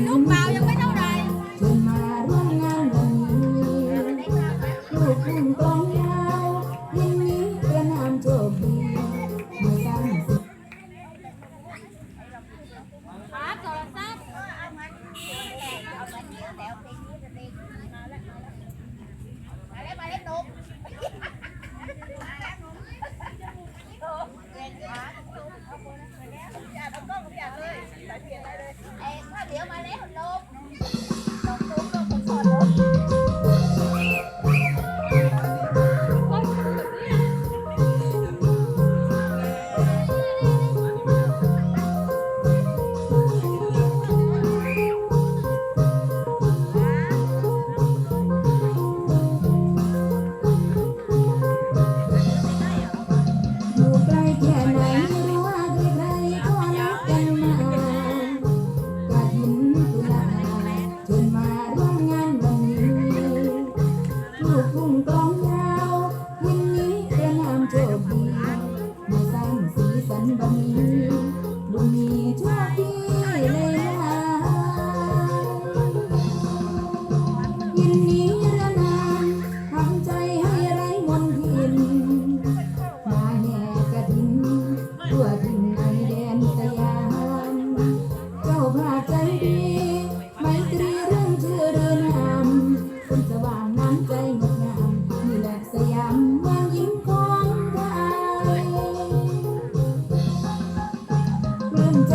นลูกเปล่ายังไม่เท่าไหร่จนมาร่วมงานวันนี้ลูกทุ่งกลอ แค่ไหนไม่รู้ว่าใครๆก็รักกันมากาหินตุลาจนมาร่วมงานวันนี้ลูกทุ่งกองยาวยินนี้ประนามโชคดีมาสร้างสีสันบันนี้ ใจงดงามมีแหลกสยามมืองยิ้มของไทยเรื่อใจ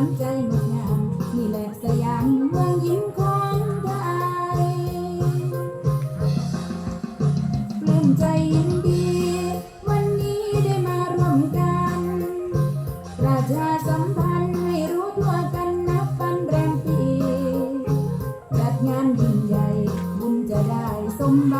ามใจหมดงามนี่แหละสยามเมืองยิ้มของไทยปลื้มใจยินดี วันนี้ได้มาร่วมกัน ประชาสัมพันธ์ให้รู้ทั่วกันนับปันแรมปีจัดงานยิ่งใหญ่บุญจะได้สมบัติ